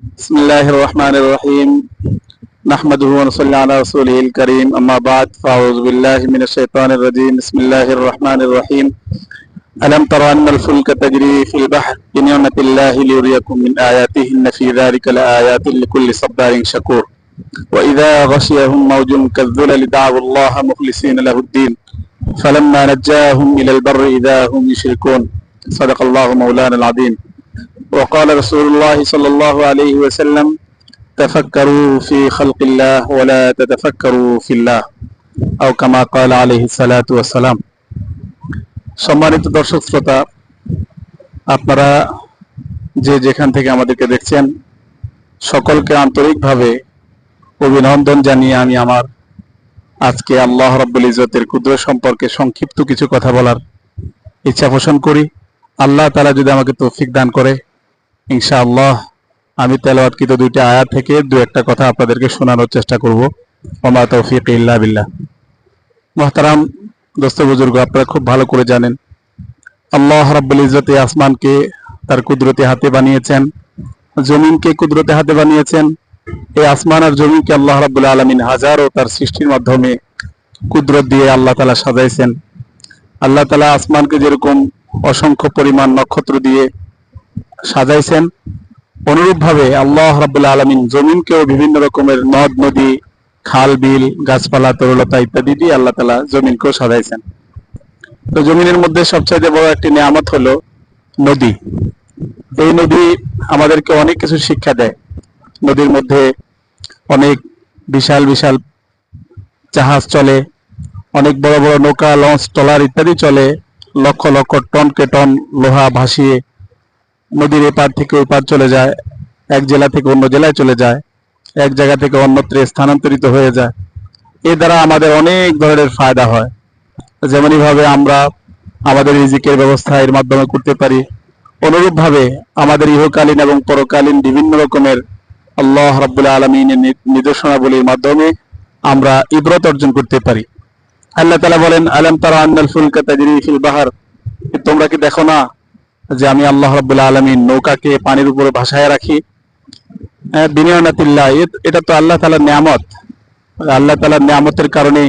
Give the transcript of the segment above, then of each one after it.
بسم الله الرحمن الرحيم. نحمده ونصلي على رسوله الكريم. أما بعد فأعوذ بالله من الشيطان الرجيم. بسم الله الرحمن الرحيم. ألم تر أن الفلك تجري في البحر بنعمة الله ليريكم من آياته؟ إن في ذلك لآيات لكل صبار شكور. وإذا غشيهم موج كالذلل دعوا الله مخلصين له الدين. فلما نجاهم إلى البر إذا هم يشركون. صدق الله مولانا العظيم. وقال رسول الله صلى الله عليه وسلم تفكروا في خلق الله ولا تتفكروا في الله أو كما قال عليه الصلاة والسلام সম্মানিত দর্শক শ্রোতা আপনারা যে যেখান থেকে আমাদেরকে দেখছেন সকলকে আন্তরিকভাবে অভিনন্দন জানিয়ে আমি আমার আজকে আল্লাহ রাব্বুল ইজতের ক্ষুদ্র সম্পর্কে সংক্ষিপ্ত কিছু কথা বলার ইচ্ছা পোষণ করি আল্লাহ তালা যদি আমাকে তৌফিক দান করে ইনশাআল্লাহ, আমি তেলাওয়াতকৃত দুইটা আয়াত থেকে দু একটা কথা আপনাদেরকে শোনানোর চেষ্টা করব। ওমা তৌফিক ইল্লা বিল্লাহ। মহতারাম, দোস্ত বুজুর্গ, আপনারা খুব ভালো করে জানেন, আল্লাহ রাব্বুল ইজ্জত আসমানকে তার কুদরতি হাতে বানিয়েছেন, জমিনকে কুদরতি হাতে বানিয়েছেন, এই আসমান আর জমিনকে আল্লাহ রাব্বুল আলামিন হাজারো তার সৃষ্টির মাধ্যমে কুদরত দিয়ে আল্লাহ তালা সাজাইছেন। আল্লাহ তালা আসমানকে যেরকম অসংখ্য পরিমাণ নক্ষত্র দিয়ে সাজাইছেন। অনুরূপভাবে আল্লাহ রাব্বুল আলামিন জমিনকেও বিভিন্ন রকমের নদ, নদী, খাল, বিল, গাছপালা, তরুলতা ইত্যাদি দিয়ে আল্লাহ তালা জমিনকেও সাজাইছেন। তো জমিনের মধ্যে সবচাইতে বড় একটি নিয়ামত হলো নদী। এই নদী আমাদেরকে অনেক কিছু শিক্ষা দেয়। নদীর মধ্যে অনেক বিশাল বিশাল জাহাজ চলে, অনেক বড় বড় নৌকা, লঞ্চ, ট্রলার ইত্যাদি চলে, লক্ষ লক্ষ টনকে টন লোহা ভাসিয়ে নদীর এপার থেকে ওই পার চলে যায়, এক জেলা থেকে অন্য জেলায় চলে যায়, এক জায়গা থেকে অন্যত্রে স্থানান্তরিত হয়ে যায়। এ দ্বারা আমাদের অনেক ধরনের ফায়দা হয়। যেমনই ভাবে আমরা আমাদের রিজিকের ব্যবস্থা এর মাধ্যমে করতে পারি অনুরূপ ভাবে আমাদের ইহকালীন এবং পরকালীন বিভিন্ন রকমের আল্লাহ রাব্বুল আলমিনের নিদর্শনাবলীর মাধ্যমে আমরা ইব্রত অর্জন করতে পারি। আল্লাহ তালা বলেন, আলম তারা আন্নাল ফুলকা তাজরি বাহার? তোমরা কি দেখো না যে আমি আল্লাহ রাব্বুল আলমিন নৌকাকে পানির উপরে ভাসায় রাখি। হ্যাঁ, বিনিয়নাতিল্লাহ এটা তো আল্লাহ তালার নিয়ামত। আল্লাহ তালার নিয়ামতের কারণে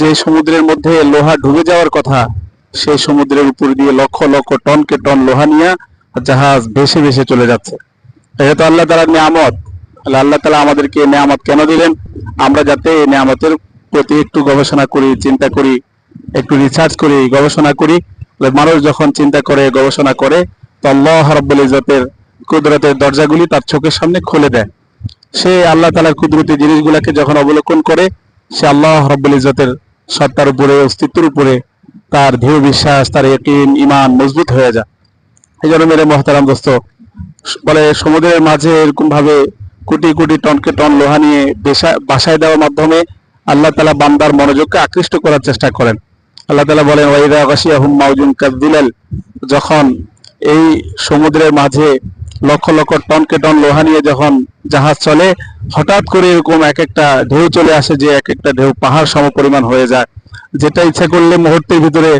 যে সমুদ্রের মধ্যে লোহা ডুবে যাওয়ার কথা সেই সমুদ্রের উপর দিয়ে লক্ষ লক্ষ টনকে টন লোহা নিয়ে জাহাজ ভেসে ভেসে চলে যাচ্ছে। এটা তো আল্লাহ তালার নিয়ামত। আল্লাহ তালা আমাদেরকে নিয়ামত কেন দিলেন? আমরা যাতে এই নিয়ামতের প্রতি একটু গবেষণা করি চিন্তা করি একটু রিসার্চ করি গবেষণা করি। মানুষ যখন চিন্তা করে, গবেষণা করে, তো আল্লাহ কুদরতের দরজাগুলি তার চোখের সামনে খুলে দেয়। সে আল্লাহ তালার কুদরতি জিনিসগুলোকে যখন অবলোকন করে, সে আল্লাহ রব্বুল ইজতের সত্তার উপরে, অস্তিত্বের উপরে তার দৃঢ় বিশ্বাস, তার ইকিন ইমান মজবুত হয়ে যায়। এই জন্য মেরে মহতারাম দোস্ত, বলে সমুদ্রের মাঝে এরকম ভাবে কোটি কোটি টনকে টন লোহা নিয়ে বেসা- বাসায় দেওয়ার মাধ্যমে আল্লাহ তালা বান্দার মনোযোগকে আকৃষ্ট করার চেষ্টা করেন। আল্লাহ তালা বলেন ওয়াইদা গাশিয়া হুম মাউজুন কাদিলাল যখন এই সমুদ্রের মাঝে লক্ষ লক্ষ টনকে টন লোহা নিয়ে যখন জাহাজ চলে, হঠাৎ করে এরকম এক একটা ঢেউ চলে আসে যে এক একটা ঢেউ পাহাড় সম পরিমাণ হয়ে যায়। যেটা ইচ্ছা করলে মুহূর্তের ভিতরে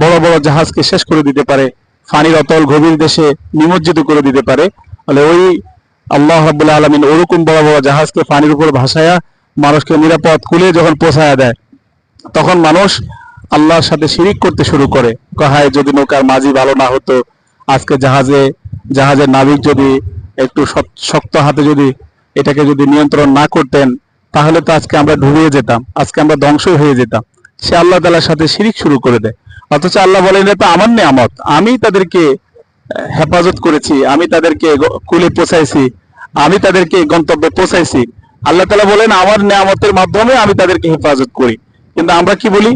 বড় বড় জাহাজকে শেষ করে দিতে পারে, ফানির অতল গভীর দেশে নিমজ্জিত করে দিতে পারে। তাহলে ওই আল্লাহ রাবুল্লাহ আলমিন ওরকম বড় বড় জাহাজকে পানির উপর ভাসায়া মানুষকে নিরাপদ কুলে যখন পৌঁছায়া দেয়, তখন মানুষ আল্লাহর সাথে শিরিক করতে শুরু করে। কহায় যদি নৌকার মাঝি ভালো না হতো, আজকে জাহাজে, জাহাজের নাবিক যদি একটু শক্ত হাতে যদি এটাকে যদি নিয়ন্ত্রণ না করতেন, তাহলে তো আজকে আমরা ডুবিয়ে যেতাম, আজকে আমরা ধ্বংস হয়ে যেতাম। সে আল্লাহ তালার সাথে শিরিক শুরু করে দেয়। অথচ আল্লাহ বলেন, এটা আমার নিয়ামত, আমি তাদেরকে হেফাজত করেছি, আমি তাদেরকে কুলে পৌঁছাইছি, আমি তাদেরকে গন্তব্যে পৌঁছাইছি। আল্লাহ তালা বলেন, আমার নিয়ামতের মাধ্যমে আমি তাদেরকে হেফাজত করি। কিন্তু আমরা কি বলি?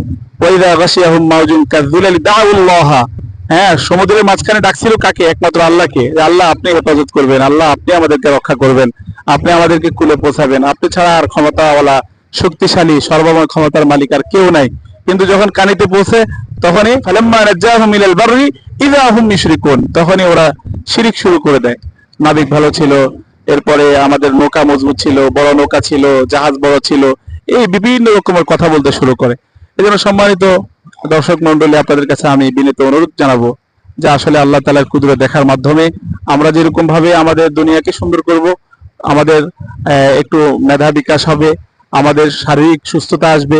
হ্যাঁ সমুদ্রের মাঝখানে ডাকছিল কাকে? একমাত্র আল্লাহকে। আল্লাহ আপনি হেফাজত করবেন, আল্লাহ আপনি আমাদেরকে রক্ষা করবেন, আপনি আমাদেরকে কুলে পৌঁছাবেন। আপনি ছাড়া আর ক্ষমতাওয়ালা, শক্তিশালী, সর্বময় ক্ষমতার মালিক আর কেউ নাই। কিন্তু যখন কানিতে পৌঁছে, তখনই তখনই ওরা শিরিক শুরু করে দেয়। নাবিক ভালো ছিল, এরপরে আমাদের নৌকা মজবুত ছিল, বড় নৌকা ছিল, জাহাজ বড় ছিল। এই বিভিন্ন রকমের কথা বলতে শুরু করে। এই জন্য সম্মানিত দর্শক মন্ডলী আপনাদের কাছে আমি বিনীত অনুরোধ জানাব যে আসলে আল্লাহ তালার কুদরত দেখার মাধ্যমে আমরা যেরকম ভাবে আমাদের দুনিয়াকে সুন্দর করব, আমাদের একটু মেধা বিকাশ হবে, আমাদের শারীরিক সুস্থতা আসবে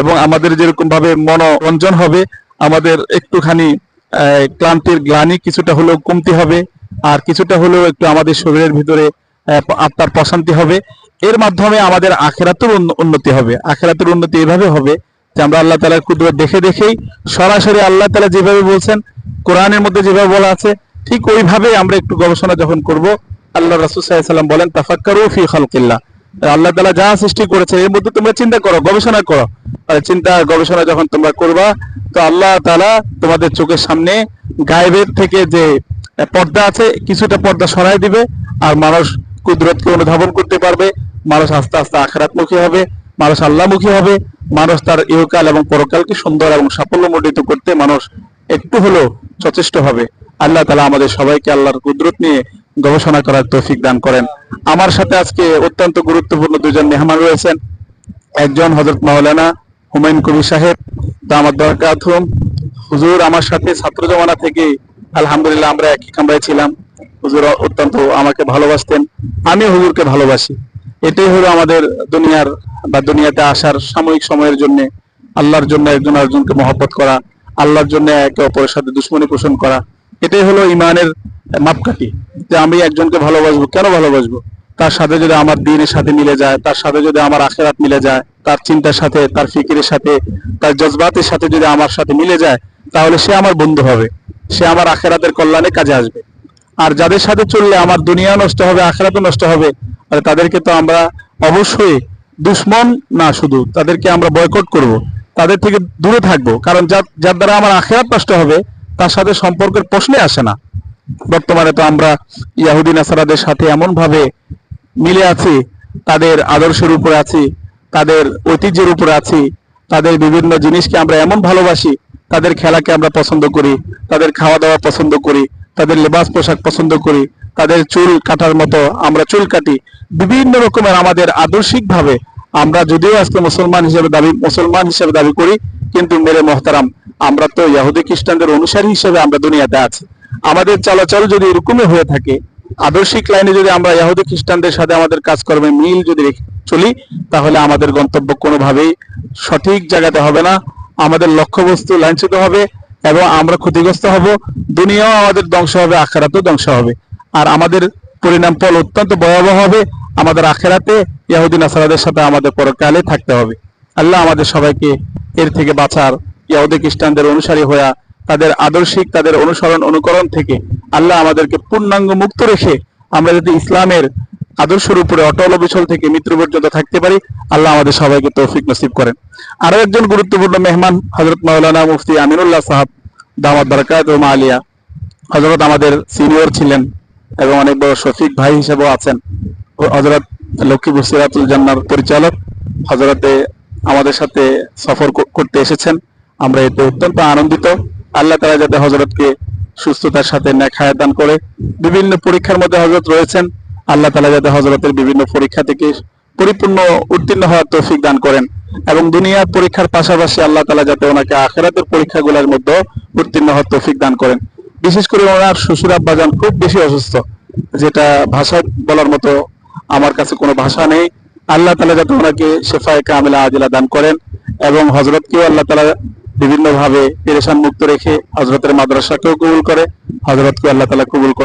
এবং আমাদের যেরকম ভাবে মনোরঞ্জন হবে, আমাদের একটুখানি ক্লান্তির গ্লানি কিছুটা হলেও কমতি হবে, আর কিছুটা হলেও একটু আমাদের শরীরের ভিতরে আত্মার প্রশান্তি হবে। এর মাধ্যমে আমাদের আখেরাতের উন্ন- উন্নতি হবে। আখেরাতের উন্নতি এভাবে হবে যে আমরা আল্লাহ তালার কুদরত দেখে দেখেই সরাসরি আল্লাহ তালা যেভাবে বলছেন, কোরআনের মধ্যে যেভাবে বলা আছে, ঠিক ওইভাবে আমরা একটু গবেষণা যখন করব আল্লাহ রাসুল সাল্লাম বলেন, তাফাক্কারু ফি খালকিল্লাহ। আল্লাহ তালা যা সৃষ্টি করেছে, এর মধ্যে তোমরা চিন্তা করো, গবেষণা করো। আর চিন্তা গবেষণা যখন তোমরা করবা, তো আল্লাহ তালা তোমাদের চোখের সামনে গায়েবের থেকে যে পর্দা আছে, কিছুটা পর্দা সরাই দিবে, আর মানুষ কুদরতকে অনুধাবন করতে পারবে। মানুষ আস্তে আস্তে আখরাতমুখী হবে, মানুষ আল্লাহমুখী হবে, মানুষ তার ইহকাল এবং পরকালকে সুন্দর এবং সাফল্যমণ্ডিত করতে মানুষ একটু হলেও সচেষ্ট হবে। আল্লাহ তালা আমাদের সবাইকে আল্লাহর কুদরত নিয়ে গবেষণা করার তৌফিক দান করেন। আমার সাথে আজকে অত্যন্ত গুরুত্বপূর্ণ দুজন মেহমান রয়েছেন। একজন হজরত মাওলানা হুমায়ুন কবির সাহেব দামাদ বরকাতুম হুজুর আমার সাথে ছাত্র জমানা থেকে, আলহামদুলিল্লাহ আমরা একই কামরায় ছিলাম। হুজুর অত্যন্ত আমাকে ভালোবাসতেন। আমি হুজুরকে ভালোবাসি। এটাই হলো আমাদের দুনিয়ার বা দুনিয়াতে আসার সাময়িক সময়ের জন্য আল্লাহর জন্য একজন আরেকজনকে মহব্বত করা, আল্লাহর জন্য একে অপরের সাথে দুশ্মনী পোষণ করা। এটাই হলো ইমানের মাপকাঠি যে আমি একজনকে ভালোবাসবো, কেন ভালোবাসবো? তার সাথে যদি আমার দিনের সাথে মিলে যায়, তার সাথে যদি আমার আখেরাত মিলে যায়, তার চিন্তার সাথে, তার ফিকিরের সাথে, তার জজবাতের সাথে যদি আমার সাথে মিলে যায়, তাহলে সে আমার বন্ধু হবে। সে আমার আখেরাতের কল্যাণে কাজে আসবে। আর যাদের সাথে চললে আমার দুনিয়া নষ্ট হবে, আখেরাতও নষ্ট হবে আর তাদেরকে তো আমরা অবশ্যই দুশ্মন না শুধু, তাদেরকে আমরা বয়কট করব, তাদের থেকে দূরে থাকব। কারণ যার দ্বারা আমার আখেরাত নষ্ট হবে, তার সাথে সম্পর্কের প্রশ্নে আসে না। বর্তমানে তো আমরা ইয়াহুদি নাসারাদের সাথে এমন ভাবে মিলে আছি, তাদের আদর্শের উপরে আছি, তাদের ঐতিহ্যের উপরে আছি, তাদের বিভিন্ন জিনিসকে আমরা এমন ভালোবাসি, তাদের খেলাকে আমরা পছন্দ করি, তাদের খাওয়া দাওয়া পছন্দ করি, তাদের লেবাস পোশাক পছন্দ করি, তাদের চুল কাটার মতো আমরা চুল কাটি বিভিন্ন রকমের আমাদের আদর্শিক ভাবে আমরা যদিও আজকে মুসলমান হিসেবে দাবি, মুসলমান হিসেবে দাবি করি, কিন্তু মেরে মহতারাম, আমরা তো ইহুদি খ্রিস্টানদের অনুসারী হিসেবে আমরা দুনিয়াতে আছি। আমাদের চলাচল যদি এরকমই হয়ে থাকে, আদর্শিক লাইনে যদি আমরা ইহুদি খ্রিস্টানদের সাথে আমাদের কাজকর্মে মিল যদি চলি, তাহলে আমাদের গন্তব্য কোনোভাবেই সঠিক জায়গাতে হবে না, আমাদের লক্ষ্যবস্তু লাঞ্ছিত হবে এবং আমরা ক্ষতিগ্রস্ত হব, দুনিয়াও আমাদের ধ্বংস হবে, আখেরাতেও ধ্বংস হবে। আর আমাদের পরিণাম ফল অত্যন্ত ভয়াবহ হবে। আমাদের আখেরাতে ইয়াহুদ্দিন আসারাদের সাথে আমাদের পরকালে থাকতে হবে। আল্লাহ আমাদের সবাইকে এর থেকে বাঁচার, ইয়াহুদি খ্রিস্টানদের অনুসারী হয়ে তাদের আদর্শিক, তাদের অনুসরণ অনুকরণ থেকে আল্লাহ আমাদেরকে পূর্ণাঙ্গ মুক্ত রেখে আমরা যদি ইসলামের আদর্শের উপরে অটল অবিচল থেকে মৃত্যু পর্যন্ত থাকতে পারি, আল্লাহ আমাদের সবাইকে তৌফিক নসিব করেন। আরও একজন গুরুত্বপূর্ণ মেহমান হজরত মাওলানা মুফতি আমিনুল্লাহ সাহাব, দামাত বারাকাত আলিয়া। হজরত আমাদের সিনিয়র ছিলেন এবং অনেক বড় শফিক ভাই হিসেবেও আছেন। হজরত লক্ষ্মীপুর সিরাতুল জান্নার পরিচালক হজরতে আমাদের সাথে সফর করতে এসেছেন। আমরা এতে অত্যন্ত আনন্দিত। আল্লাহ তালা যাতে হজরতকে সুস্থতার সাথে ন্যাখায় দান করে বিভিন্ন পরীক্ষার মধ্যে হজরত রয়েছেন, আল্লাহ তালা যাতে হজরতের বিভিন্ন পরীক্ষা থেকে পরিপূর্ণ উত্তীর্ণ হওয়ার তৌফিক দান করেন এবং দুনিয়ার পরীক্ষার পাশাপাশি আল্লাহ তালা যাতে ওনাকে আখেরাতের পরীক্ষাগুলোর মধ্যে উত্তীর্ণ হওয়ার তৌফিক দান করেন। বিশেষ করে ওনার শ্বশুর আব্বাজান খুব বেশি অসুস্থ, যেটা ভাষায় বলার মতো আমার কাছে কোনো ভাষা নেই। আল্লাহ তালা যাতে ওনাকে শেফায় কামিলা আজিলা দান করেন এবং হজরতকেও আল্লাহ তালা বিভিন্নভাবে পেরেশান মুক্ত রেখে হজরতের মাদ্রাসাকেও কবুল করে হজরতকে আল্লাহ তালা কবুল করে